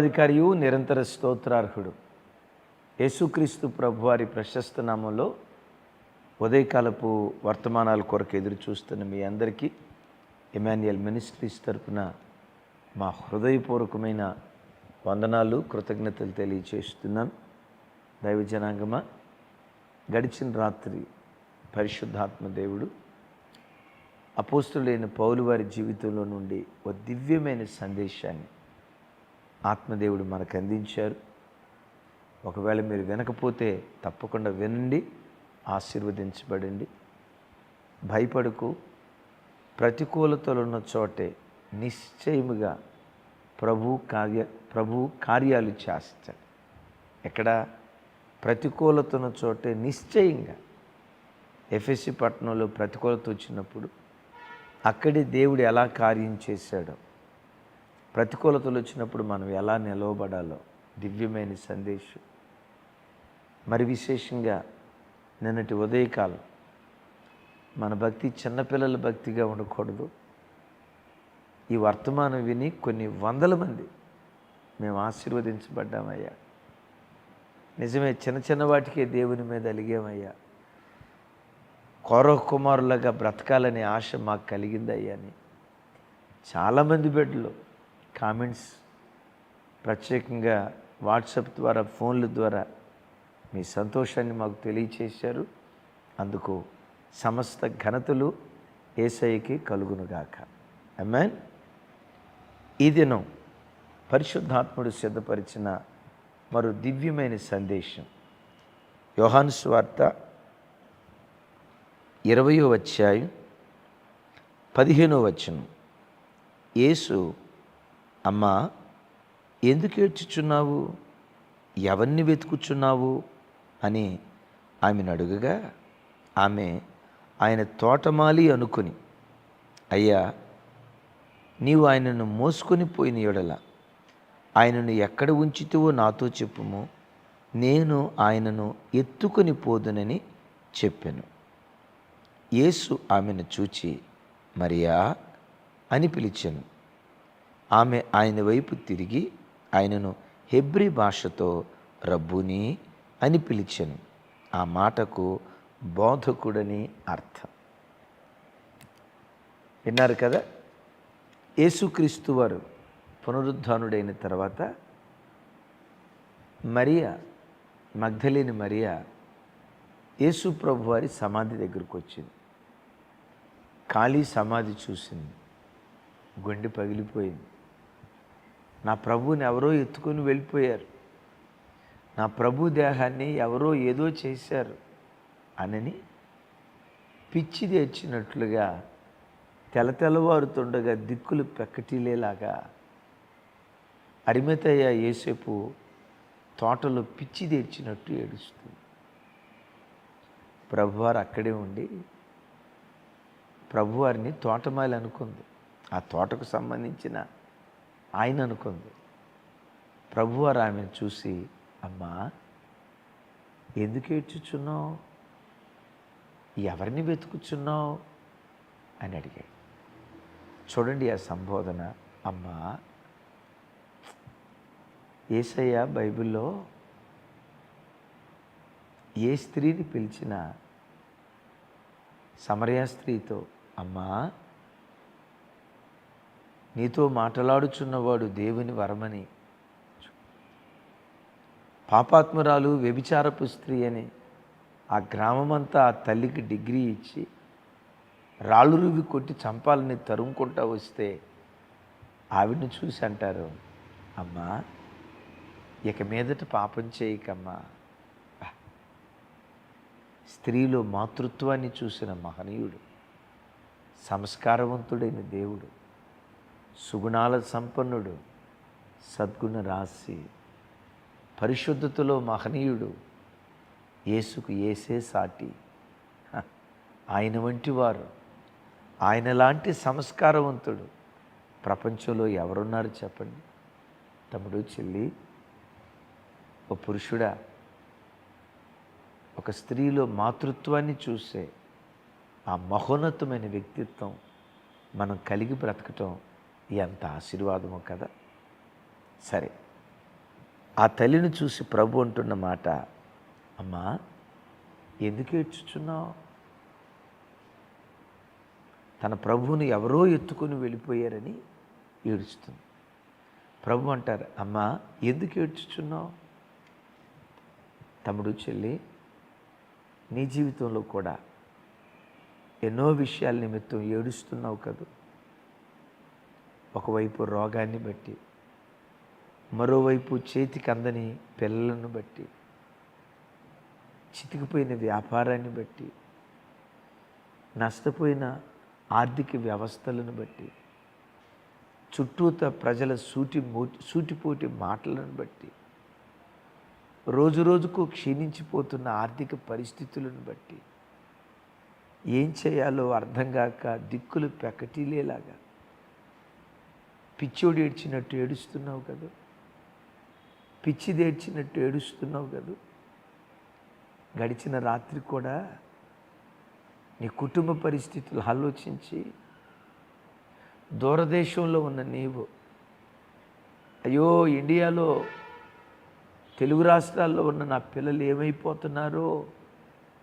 సర్వాధికారియు నిరంతర స్తోత్రార్హుడు. యేసుక్రీస్తు ప్రభువారి ప్రశస్త నామంలో ఉదయకాలపు వర్తమానాల కొరకు ఎదురు చూస్తున్న మీ అందరికీ ఎమాన్యుయల్ మినిస్ట్రీస్ తరపున మా హృదయపూర్వకమైన వందనాలు కృతజ్ఞతలు తెలియచేస్తున్నాను. దైవ జనాంగమా గడిచిన రాత్రి పరిశుద్ధాత్మ దేవుడు అపోస్తులైన పౌలు వారి జీవితంలో నుండి ఒక దివ్యమైన సందేశాన్ని ఆత్మదేవుడు మనకు అందించారు ఒకవేళ మీరు వినకపోతే తప్పకుండా వినండి ఆశీర్వదించబడండి. భయపడకు. ప్రతికూలతలు ఉన్న చోటే నిశ్చయముగా ప్రభు కార్య ప్రభు కార్యాలు చేస్తాడు. ఎక్కడ? ప్రతికూలత ఉన్న చోటే నిశ్చయంగా. ఎఫ్ఎస్సి పట్టణంలో ప్రతికూలత వచ్చినప్పుడు అక్కడే దేవుడు ఎలా కార్యం చేశాడో ప్రతికూలతలు వచ్చినప్పుడు మనం ఎలా నిలవబడాలో దివ్యమైన సందేశం. మరి విశేషంగా నిన్నటి ఉదయకాలం మన భక్తి చిన్నపిల్లల భక్తిగా ఉండకూడదు. ఈ వర్తమానం విని కొన్ని వందల మంది మేము ఆశీర్వదించబడ్డామయ్యా. నిజమే చిన్న చిన్న వాటికే దేవుని మీద అలిగామయ్యా. కౌరవ కుమారులుగా బ్రతకాలనే ఆశ మాకు కలిగిందయ్యా అని. చాలామంది బిడ్డలు కామెంట్స్ ప్రత్యేకంగా వాట్సాప్ ద్వారా ఫోన్ల ద్వారా మీ సంతోషాన్ని మాకు తెలియచేశారు. అందుకు సమస్త ఘనతలు ఏసఐకి కలుగునుగాక. అమ్మాన్ ఈ దినం పరిశుద్ధాత్ముడు సిద్ధపరిచిన మరో దివ్యమైన సందేశం. యోహాను స్వార్త ఇరవయో అధ్యాయం పదిహేనో వచనం. యేసు అమ్మా ఎందుకు ఏడ్చుచున్నావు ఎవరిని వెతుకుచున్నావు? అని ఆమెను అడుగగా ఆమె ఆయన తోటమాలి అనుకుని అయ్యా నీవు ఆయనను మోసుకొని పోయిన ఎడల ఆయనను ఎక్కడ ఉంచితివో నాతో చెప్పుము నేను ఆయనను ఎత్తుకొని పోదునని చెప్పాను. యేసు ఆమెను చూచి మరియా అని పిలిచాను. ఆమె ఆయన వైపు తిరిగి ఆయనను హెబ్రి భాషతో రబ్బుని అని పిలిచాను. ఆ మాటకు బోధకుడని అర్థం. విన్నారు కదా? యేసుక్రీస్తు వారు పునరుద్ధానుడైన తర్వాత మరియా మగ్ధలేని మరియా యేసు ప్రభు వారి సమాధి దగ్గరకు వచ్చింది. ఖాళీ సమాధి చూసింది. గుండె పగిలిపోయింది. నా ప్రభువుని ఎవరో ఎత్తుకొని వెళ్ళిపోయారు. నా ప్రభు దేహాన్ని ఎవరో ఏదో చేశారు అనని పిచ్చి తెచ్చినట్లుగా తెల తెల్లవారుతుండగా దిక్కులు పెక్కటిలేలాగా అరిమితయ్య ఏసేపు తోటలో పిచ్చి తెచ్చినట్టు ఏడుస్తుంది. ప్రభువారు అక్కడే ఉండి ప్రభువారిని తోటమాలి అనుకుంది. ఆ తోటకు సంబంధించిన ఆయన అనుకుంది. ప్రభువారు ఆమెను చూసి అమ్మా ఎందుకు ఏడ్చుచున్నావు? ఎవరిని వెతుకుచున్నావు? అని అడిగాడు. చూడండి ఆ సంబోధన. అమ్మా ఏసయ్య బైబిల్లో ఏ స్త్రీని పిలిచినా సమరయా స్త్రీతో అమ్మా నీతో మాట్లాడుచున్నవాడు దేవుని వరమని. పాపాత్మురాలు వ్యభిచారపు స్త్రీ అని ఆ గ్రామమంతా ఆ తల్లికి డిగ్రీ ఇచ్చి రాళ్ళు రువి కొట్టి చంపాలని తరుముకుంటా వస్తే ఆవిడని చూసి అంటారు అమ్మా ఇక మీదట పాపం చేయకమ్మా. స్త్రీలో మాతృత్వాన్ని చూసిన మహనీయుడు సంస్కారవంతుడైన దేవుడు. సుగుణాల సంపన్నుడు సద్గుణ రాశి పరిశుద్ధతలో మహనీయుడు యేసుకు ఏసే సాటి. ఆయన వంటి వారు ఆయన లాంటి సంస్కారవంతుడు ప్రపంచంలో ఎవరున్నారు చెప్పండి? తమ్ముడు చెల్లి ఓ పురుషుడా ఒక స్త్రీలో మాతృత్వాన్ని చూసే ఆ మహోన్నతమైన వ్యక్తిత్వం మనం కలిగి బ్రతకటం ఎంత ఆశీర్వాదమో కదా. సరే ఆ తల్లిని చూసి ప్రభు అంటున్న మాట అమ్మా ఎందుకు ఏడ్చుచున్నావు? తన ప్రభువుని ఎవరో ఎత్తుకొని వెళ్ళిపోయారని ఏడుస్తుంది. ప్రభు అంటారు అమ్మా ఎందుకు ఏడ్చుచున్నావు? తమ్ముడు చెల్లి నీ జీవితంలో కూడా ఎన్నో విషయాల నిమిత్తం ఏడుస్తున్నావు కదా. ఒకవైపు రోగాన్ని బట్టి మరోవైపు చేతికి అందని పిల్లలను బట్టి చితికిపోయిన వ్యాపారాన్ని బట్టి నష్టపోయిన ఆర్థిక వ్యవస్థలను బట్టి చుట్టూత ప్రజల సూటి సూటిపోటి మాటలను బట్టి రోజు రోజుకు క్షీణించిపోతున్న ఆర్థిక పరిస్థితులను బట్టి ఏం చేయాలో అర్థం కాక దిక్కులు పెకటీలేలాగా పిచ్చోడు ఏడ్చినట్టు ఏడుస్తున్నావు కదా. పిచ్చిది ఏడ్చినట్టు ఏడుస్తున్నావు కదా. గడిచిన రాత్రి కూడా నీ కుటుంబ పరిస్థితులు ఆలోచించి దూరదేశంలో ఉన్న నీవు అయ్యో ఇండియాలో తెలుగు రాష్ట్రాల్లో ఉన్న నా పిల్లలు ఏమైపోతున్నారో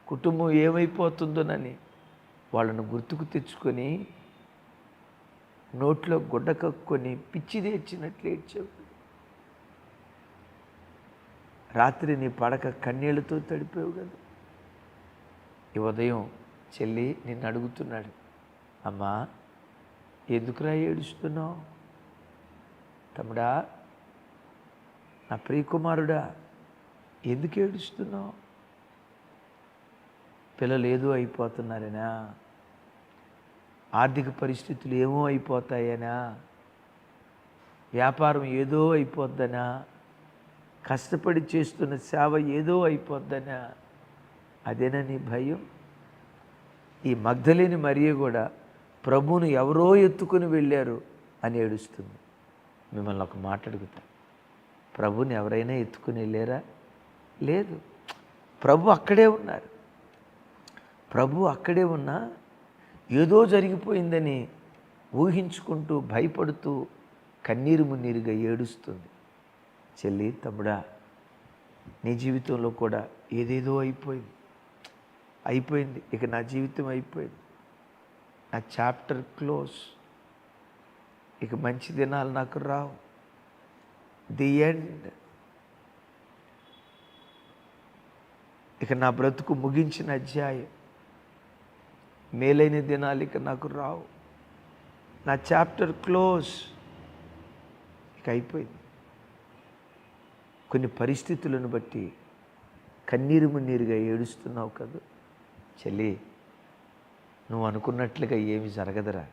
కుటుంబం ఏమైపోతుందోనని వాళ్ళను గుర్తుకు తెచ్చుకొని నోట్లో గుడ్డ కక్కుని పిచ్చి తెచ్చినట్లు ఏడ్చావు. రాత్రి నీ పడక కన్నీళ్ళతో తడిపావు కదా. ఈ ఉదయం చెల్లి నిన్ను అడుగుతున్నాడు అమ్మా ఎందుకురా ఏడుస్తున్నావు? తమ్ముడా నా ప్రియకుమారుడా ఎందుకు ఏడుస్తున్నావు? పిల్లలు ఏదో అయిపోతున్నారేనా? ఆర్థిక పరిస్థితులు ఏమో అయిపోతాయనా? వ్యాపారం ఏదో అయిపోద్దనా? కష్టపడి చేస్తున్న సేవ ఏదో అయిపోద్దనా? అదేనా నీ భయం? ఈ మగ్ధలేని మరియ కూడా ప్రభువును ఎవరో ఎత్తుకుని వెళ్ళారు అని ఏడుస్తుంది. మిమ్మల్ని ఒక మాట అడుగుతా. ప్రభుని ఎవరైనా ఎత్తుకుని వెళ్ళారా? లేదు. ప్రభు అక్కడే ఉన్నారు. ప్రభు అక్కడే ఉన్నా ఏదో జరిగిపోయిందని ఊహించుకుంటూ భయపడుతూ కన్నీరు మున్నీరుగా ఏడుస్తుంది. చెల్లి తమ్ముడా నీ జీవితంలో కూడా ఏదేదో అయిపోయింది. అయిపోయింది. ఇక నా జీవితం అయిపోయింది. నా చాప్టర్ క్లోజ్. ఇక మంచి దినాలు నాకు రావు. The end. ఇక నా బ్రతుకు ముగించిన అధ్యాయం. మేలైన దినాలు ఇక నాకు రావు. నా చాప్టర్ క్లోజ్. ఇక అయిపోయింది. కొన్ని పరిస్థితులను బట్టి కన్నీరు మున్నీరుగా ఏడుస్తున్నావు కదా. చెల్లి నువ్వు అనుకున్నట్లుగా ఏమి జరగదురా.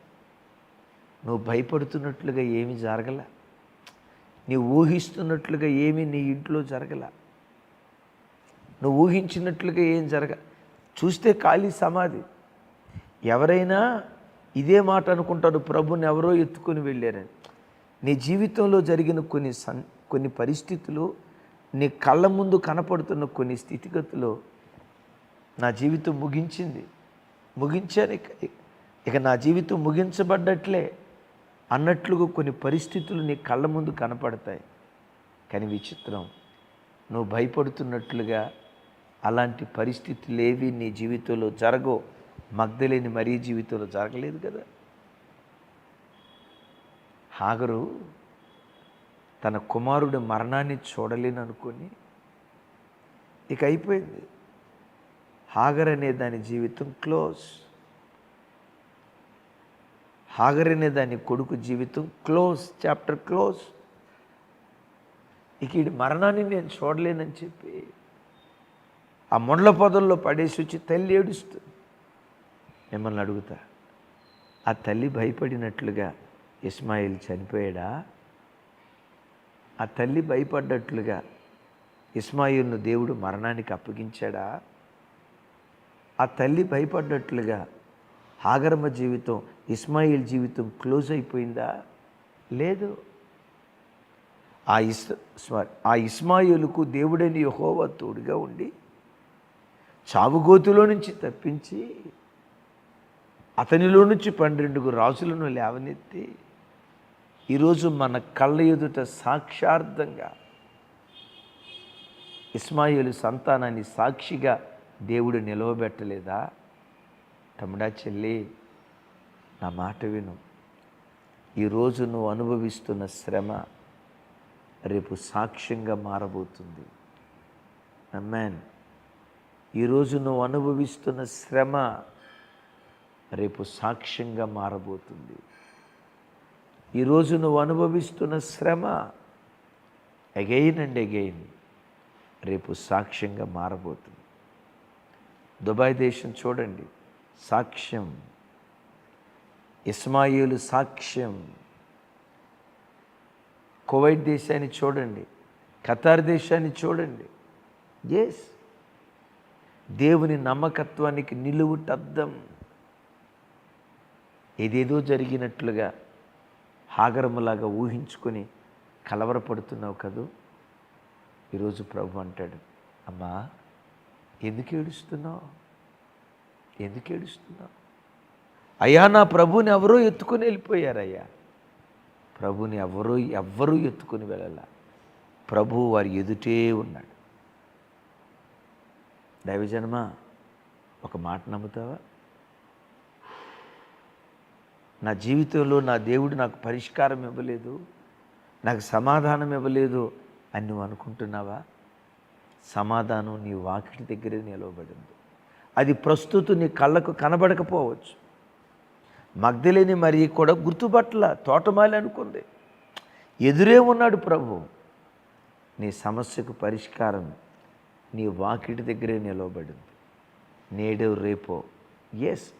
నువ్వు భయపడుతున్నట్లుగా ఏమి జరగల. నీ ఊహిస్తున్నట్లుగా ఏమి నీ ఇంట్లో జరగల. నువ్వు ఊహించినట్లుగా ఏం జరగ. చూస్తే ఖాళీ సమాధి. ఎవరైనా ఇదే మాట అనుకుంటారు ప్రభుని ఎవరో ఎత్తుకొని వెళ్ళారని. నీ జీవితంలో జరిగిన కొన్ని సన్ కొన్ని పరిస్థితులు నీ కళ్ళ ముందు కనపడుతున్న కొన్ని స్థితిగతులు నా జీవితం ముగించింది. ముగించాను ఇక ఇక నా జీవితం ముగించబడ్డట్లే అన్నట్లుగా కొన్ని పరిస్థితులు నీ కళ్ళ ముందు కనపడతాయి. కానీ విచిత్రం నువ్వు భయపడుతున్నట్లుగా అలాంటి పరిస్థితులు ఏవి నీ జీవితంలో జరగవు. మగ్ధలేని మరీ జీవితంలో జరగలేదు కదా. హాగరు తన కుమారుడు మరణాన్ని చూడలేను అనుకొని ఇక అయిపోయింది. హాగర్ అనే దాని జీవితం క్లోజ్. హాగర్ అనే దాని కొడుకు జీవితం క్లోజ్ చాప్టర్ క్లోజ్. ఇక ఈ మరణాన్ని నేను చూడలేనని చెప్పి ఆ మొండ్ల పొదల్లో పడేసి వచ్చి తల్లి ఏడుస్తుంది. మిమ్మల్ని అడుగుతా. ఆ తల్లి భయపడినట్లుగా ఇస్మాయిల్ చనిపోయాడా? ఆ తల్లి భయపడ్డట్లుగా ఇస్మాయిల్ను దేవుడు మరణానికి అప్పగించాడా? ఆ తల్లి భయపడ్డట్లుగా హాగరమ్మ జీవితం ఇస్మాయిల్ జీవితం క్లోజ్ అయిపోయిందా? లేదు. ఆ ఇస్ సారీ ఆ ఇస్మాయిలుకు దేవుడని యహోవా తోడుగా ఉండి చావుగోతులో నుంచి తప్పించి అతనిలో నుంచి పన్నెండుగు రాజులను లేవనెత్తి ఈరోజు మన కళ్ళ ఎదుట సాక్షార్థంగా ఇస్మాయిలు సంతానాన్ని సాక్షిగా దేవుడు నిలవబెట్టలేదా? తమ్ముడా చెల్లి నా మాట విను. ఈరోజు నువ్వు అనుభవిస్తున్న శ్రమ రేపు సాక్ష్యంగా మారబోతుంది. అమ్మాన్ ఈరోజు నువ్వు అనుభవిస్తున్న శ్రమ రేపు సాక్ష్యంగా మారబోతుంది. ఈరోజు నువ్వు అనుభవిస్తున్న శ్రమ అగైన్ అండ్ అగైన్ రేపు సాక్ష్యంగా మారబోతుంది. దుబాయ్ దేశం చూడండి. సాక్ష్యం. ఇస్మాయిలు సాక్ష్యం. కువైట్ దేశాన్ని చూడండి. ఖతార్ దేశాన్ని చూడండి. ఎస్ దేవుని నమ్మకత్వానికి నిలువుటద్దం. ఏదేదో జరిగినట్లుగా హాగరములాగా ఊహించుకొని కలవరపడుతున్నావు కదూ? ఈరోజు ప్రభు అంటాడు అమ్మా ఎందుకు ఏడుస్తున్నావు? ఎందుకు ఏడుస్తున్నావు? అయ్యా నా ప్రభుని ఎవరో ఎత్తుకొని వెళ్ళిపోయారయ్యా. ప్రభుని ఎవరో ఎవ్వరూ ఎత్తుకొని వెళ్ళాల. ప్రభు వారి ఎదుటే ఉన్నాడు. దైవజన్మ ఒక మాట నమ్ముతావా? నా జీవితంలో నా దేవుడు నాకు పరిష్కారం ఇవ్వలేదు నాకు సమాధానం ఇవ్వలేదు అని నువ్వు అనుకుంటున్నావా? సమాధానం నీ వాకిటి దగ్గరే నిలవబడింది. అది ప్రస్తుతం నీ కళ్ళకు కనబడకపోవచ్చు. మగ్ధలేని మరి కూడా గుర్తుపట్ల తోటమాలి అనుకుంది. ఎదురే ఉన్నాడు ప్రభు. నీ సమస్యకు పరిష్కారం నీ వాకిటి దగ్గరే నిలవబడింది. నేడో రేపో ఎస్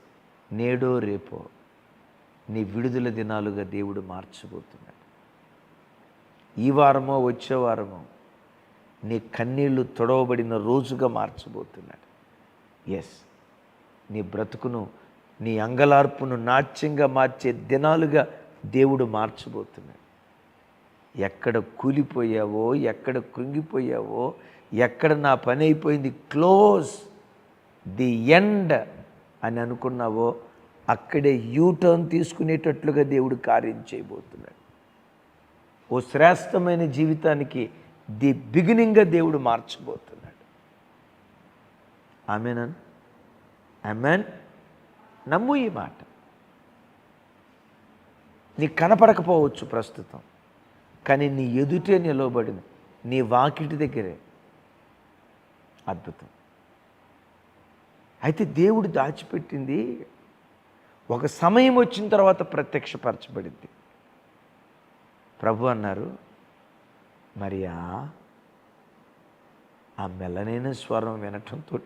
నేడో రేపో. నీ విడుదల దినాలుగా దేవుడు మార్చబోతున్నాడు. ఈ వారమో వచ్చే వారమో నీ కన్నీళ్ళు తొడవబడిన రోజుగా మార్చబోతున్నాడు. ఎస్ నీ బ్రతుకును నీ అంగలార్పును నాట్యంగా మార్చే దినాలుగా దేవుడు మార్చబోతున్నాడు. ఎక్కడ కూలిపోయావో ఎక్కడ కృంగిపోయావో ఎక్కడ నా పని అయిపోయింది క్లోజ్ ది ఎండ్ అని అనుకున్నావో అక్కడే యూటర్న్ తీసుకునేటట్లుగా దేవుడు కార్యం చేయబోతున్నాడు. ఓ శ్రేష్టమైన జీవితానికి ది బిగినింగ్గా దేవుడు మార్చబోతున్నాడు. ఆమెనన్? ఆమెన్? నమ్ము ఈ మాట. నీకు కనపడకపోవచ్చు ప్రస్తుతం కానీ నీ ఎదుటే నిలవబడింది. నీ వాకిటి దగ్గరే. అద్భుతం. అయితే దేవుడు దాచిపెట్టింది ఒక సమయం వచ్చిన తర్వాత ప్రత్యక్షపరచబడింది. ప్రభు అన్నారు మరియా ఆ మెల్లనైన స్వరం వినటంతో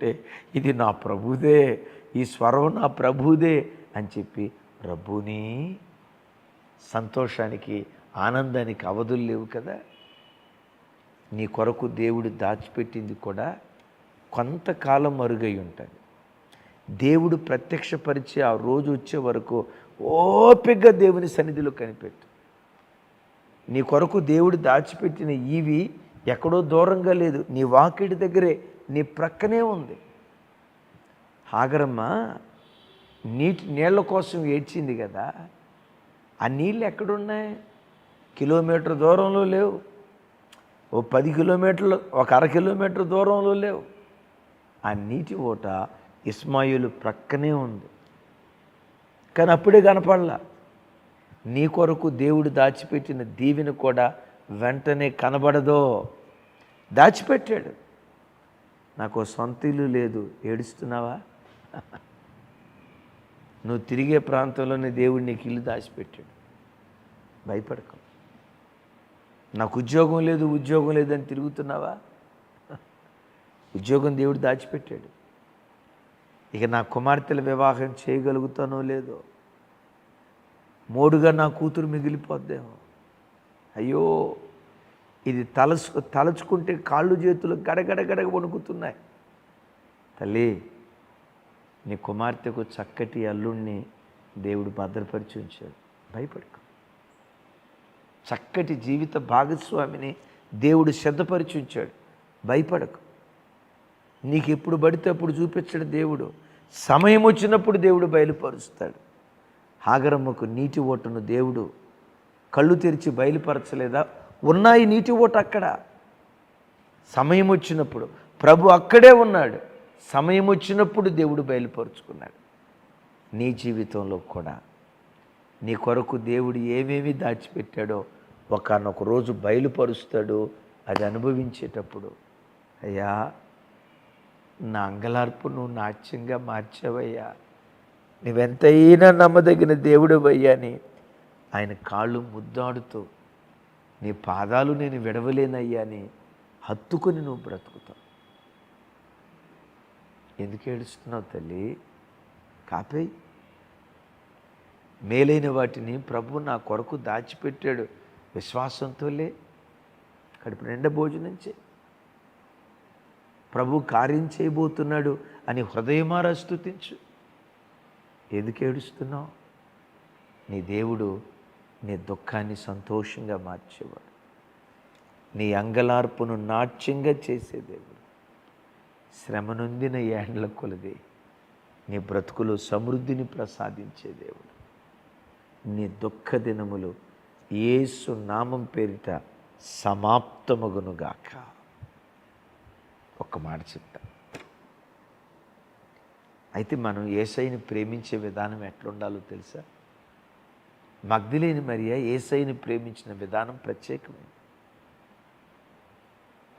ఇది నా ప్రభుదే ఈ స్వరం నా ప్రభుదే అని చెప్పి ప్రభుని సంతోషానికి ఆనందానికి అవధులు లేవు కదా. నీ కొరకు దేవుడు దాచిపెట్టింది కూడా కొంతకాలం మరుగై ఉంటుంది. దేవుడు ప్రత్యక్షపరిచే ఆ రోజు వచ్చే వరకు ఓపికగా దేవుని సన్నిధిలో కనిపెట్టు. నీ కొరకు దేవుడు దాచిపెట్టిన ఇవి ఎక్కడో దూరంగా లేదు. నీ వాకిడి దగ్గరే నీ ప్రక్కనే ఉంది. హాగరమ్మ నీటి నీళ్ళ కోసం ఏడ్చింది కదా. ఆ నీళ్ళు ఎక్కడున్నాయి? కిలోమీటర్ దూరంలో లేవు. ఓ పది కిలోమీటర్లు ఒక అర కిలోమీటర్ దూరంలో లేవు. ఆ నీటి ఓట ఇస్మాయిలు ప్రక్కనే ఉంది. కానీ అప్పుడే కనపడలా. నీ కొరకు దేవుడు దాచిపెట్టిన దీవెన కూడా వెంటనే కనబడదో. దాచిపెట్టాడు. నాకు సొంత ఇల్లు లేదు. ఏడుస్తున్నావా? నువ్వు తిరిగే ప్రాంతంలోనే దేవుడు నీకు ఇల్లు దాచిపెట్టాడు. భయపడకు. నాకు ఉద్యోగం లేదు ఉద్యోగం లేదని తిరుగుతున్నావా? ఉద్యోగం దేవుడు దాచిపెట్టాడు. ఇక నా కుమార్తెల వివాహం చేయగలుగుతానో లేదో? మోడుగా నా కూతురు మిగిలిపోద్దేమో? అయ్యో ఇది తలసు తలచుకుంటే కాళ్ళు చేతులు గడగడ గడగ వణుకుతున్నాయి. తల్లి నీ కుమార్తెకు చక్కటి అల్లుణ్ణి దేవుడు భద్రపరిచి ఉంచాడు. భయపడకు. చక్కటి జీవిత భాగస్వామిని దేవుడు శ్రద్ధపరిచి ఉంచాడు. భయపడకు. నీకు ఎప్పుడు పడితే అప్పుడు చూపించడు దేవుడు. సమయం వచ్చినప్పుడు దేవుడు బయలుపరుస్తాడు. హాగరమ్మకు నీటి ఓటను దేవుడు కళ్ళు తెరిచి బయలుపరచలేదా? ఉన్నాయి నీటి ఓట అక్కడ. సమయం వచ్చినప్పుడు ప్రభు అక్కడే ఉన్నాడు. సమయం వచ్చినప్పుడు దేవుడు బయలుపరుచుకున్నాడు. నీ జీవితంలో కూడా నీ కొరకు దేవుడు ఏమేమి దాచిపెట్టాడో ఒకనొక రోజు బయలుపరుస్తాడు. అది అనుభవించేటప్పుడు అయ్యా నా అంగలార్పు నువ్వు నాట్యంగా మార్చావయ్యా. నువ్వెంతైనా నమ్మదగిన దేవుడవయ్యా అని ఆయన కాళ్ళు ముద్దాడుతూ నీ పాదాలు నేను విడవలేనయ్యా అని హత్తుకొని నువ్వు బ్రతుకుతావు. ఎందుకు ఏడుస్తున్నావు తల్లి? కాపే. మేలైన వాటిని ప్రభు నా కొరకు దాచిపెట్టాడు. విశ్వాసంతోలే కడుపు నిండా భోజనం చేయి. ప్రభు కార్యం చేయబోతున్నాడు అని హృదయమారా స్థుతించు ఎందుకు ఏడుస్తున్నావు? నీ దేవుడు నీ దుఃఖాన్ని సంతోషంగా మార్చేవాడు. నీ అంగలార్పును నాట్యంగా చేసే దేవుడు. శ్రమ నొందిన ఏండ్ల కొలది నీ బ్రతుకులో సమృద్ధిని ప్రసాదించే దేవుడు. నీ దుఃఖ దినములు ఏసు నామం పేరిట సమాప్తమగునుగాక. ఒక్క మాట చెప్తా. అయితే మనం ఏసైని ప్రేమించే విధానం ఎట్లుండాలో తెలుసా? మగ్ధులేని మరియా ఏసైని ప్రేమించిన విధానం ప్రత్యేకమైంది.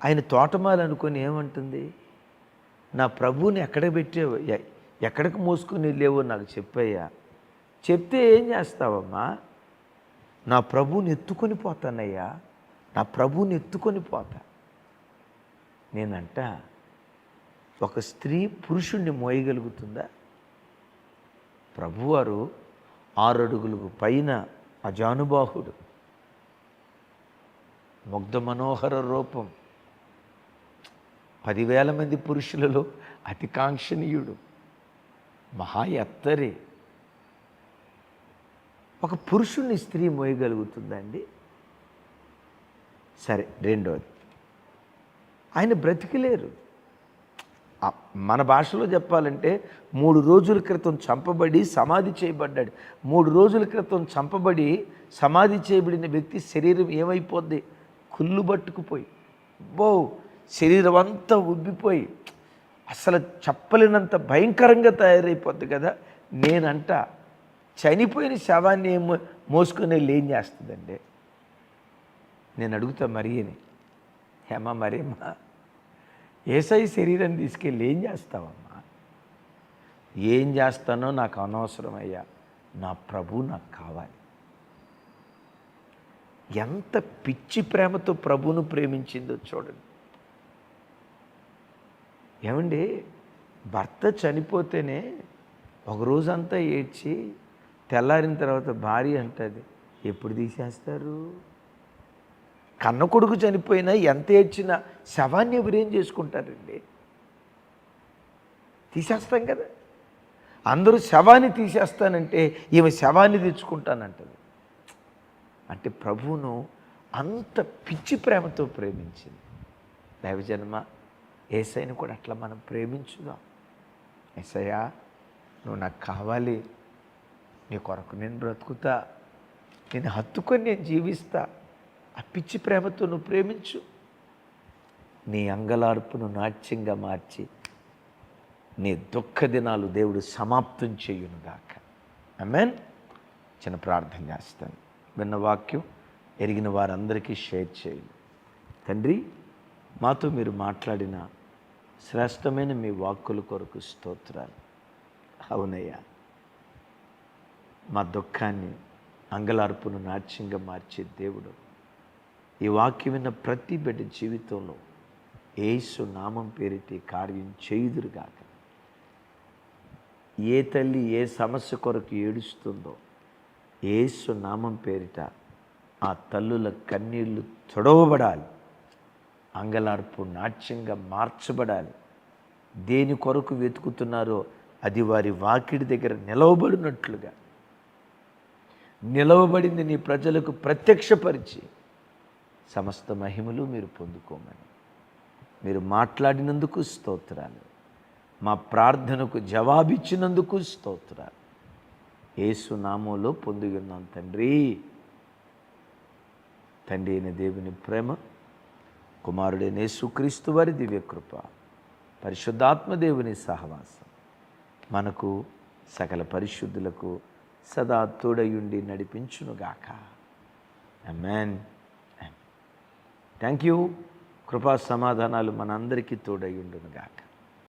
ఆయన తోటమాలు అనుకొని ఏమంటుంది? నా ప్రభువుని ఎక్కడ పెట్టావు? ఎక్కడికి మోసుకొని వెళ్ళేవో నాకు చెప్పయ్యా. చెప్తే ఏం చేస్తావమ్మా? నా ప్రభువుని ఎత్తుకొని పోతానయ్యా. నా ప్రభువుని ఎత్తుకొని పోతా. నేనంట ఒక స్త్రీ పురుషుణ్ణి మోయగలుగుతుందా? ప్రభువారు ఆరు పైన అజానుబాహుడు. ముగ్ధ మనోహర రూపం. పదివేల మంది పురుషులలో అతి కాంక్షణీయుడు మహా ఎత్తరి. ఒక పురుషుణ్ణి స్త్రీ మోయగలుగుతుందండి సరే రెండోది. ఆయన బ్రతికిలేరు. మన భాషలో చెప్పాలంటే మూడు రోజుల క్రితం చంపబడి సమాధి చేయబడ్డాడు. మూడు రోజుల క్రితం చంపబడి సమాధి చేయబడిన వ్యక్తి శరీరం ఏమైపోద్ది? కుళ్ళు పట్టుకుపోయి. బో శరీరం అంతా ఉబ్బిపోయి. అసలు చెప్పలేనంత భయంకరంగా తయారైపోద్ది కదా? నేనంట చనిపోయిన శవాన్ని మోసుకునే మో- మోసుకొని వెళ్ళి ఏం చేస్తుందండి. నేను అడుగుతా మరియని హేమ మరేమ్మా ఏసై శరీరం తీసుకెళ్ళి ఏం చేస్తావమ్మా? ఏం చేస్తానో నాకు అనవసరం అయ్యా నా ప్రభు నాకు కావాలి. ఎంత పిచ్చి ప్రేమతో ప్రభువును ప్రేమించిందో చూడండి. ఏమండి? భర్త చనిపోతేనే ఒక రోజంతా ఏడ్చి తెల్లారిన తర్వాత భార్య అంటుంది ఎప్పుడు తీసేస్తారు? కన్న కొడుకు చనిపోయినా ఎంత ఏడ్చినా శవాన్ని ఎవరేం చేసుకుంటారండి? తీసేస్తాం కదా. అందరూ శవాన్ని తీసేస్తానంటే ఈమె శవాన్ని తెచ్చుకుంటానంటది. అంటే ప్రభువును అంత పిచ్చి ప్రేమతో ప్రేమించింది. దైవజన్మ ఏసైని కూడా అట్లా మనం ప్రేమించుదాం. ఏసయ్యా నువ్వు నాకు కావాలి. నీ కొరకు నేను బ్రతుకుతా. నేను హత్తుకొని నేను జీవిస్తా. ఆ పిచ్చి ప్రేమతో నువ్వు ప్రేమించు. నీ అంగలార్పును నాట్యంగా మార్చి నీ దుఃఖ దినాలు దేవుడు సమాప్తం చేయునుగాక. అమెన్ చిన్న ప్రార్థన చేస్తాను. విన్న వాక్యం ఎరిగిన వారందరికీ షేర్ చేయండి తండ్రి మాతో మీరు మాట్లాడిన శ్రేష్టమైన మీ వాక్కుల కొరకు స్తోత్రాలు. అవునయ్యా మా దుఃఖాన్ని అంగలార్పును నాట్యంగా మార్చే దేవుడు ఈ వాక్యం విన్న ప్రతి బిడ్డ జీవితంలో ఏసు నామం పేరిటి కార్యం చేయుదురుగాక. ఏ తల్లి ఏ సమస్య కొరకు ఏడుస్తుందో ఏసు నామం పేరిట ఆ తల్లుల కన్నీళ్ళు తొడవబడాలి. అంగలార్పు నాట్యంగా మార్చబడాలి. దేని కొరకు వెతుకుతున్నారో అది వారి వాకిడి దగ్గర నిలవబడినట్లుగా. నిలవబడింది నీ ప్రజలకు ప్రత్యక్షపరిచి. సమస్త మహిమలు మీరు పొందుకోమని. మీరు మాట్లాడినందుకు స్తోత్రాలు. మా ప్రార్థనకు జవాబిచ్చినందుకు స్తోత్రాలు. ఏసు నామంలో పొందుకున్నాం తండ్రి. తండ్రి అయిన దేవుని ప్రేమ కుమారుడైన యేసుక్రీస్తు వారి దివ్యకృప పరిశుద్ధాత్మదేవుని సహవాసం మనకు సకల పరిశుద్ధులకు సదా తోడయుండి నడిపించునుగాక. అమెన్ థ్యాంక్ యూ కృపా సమాధానాలు మనందరికీ తోడయుండునుగాక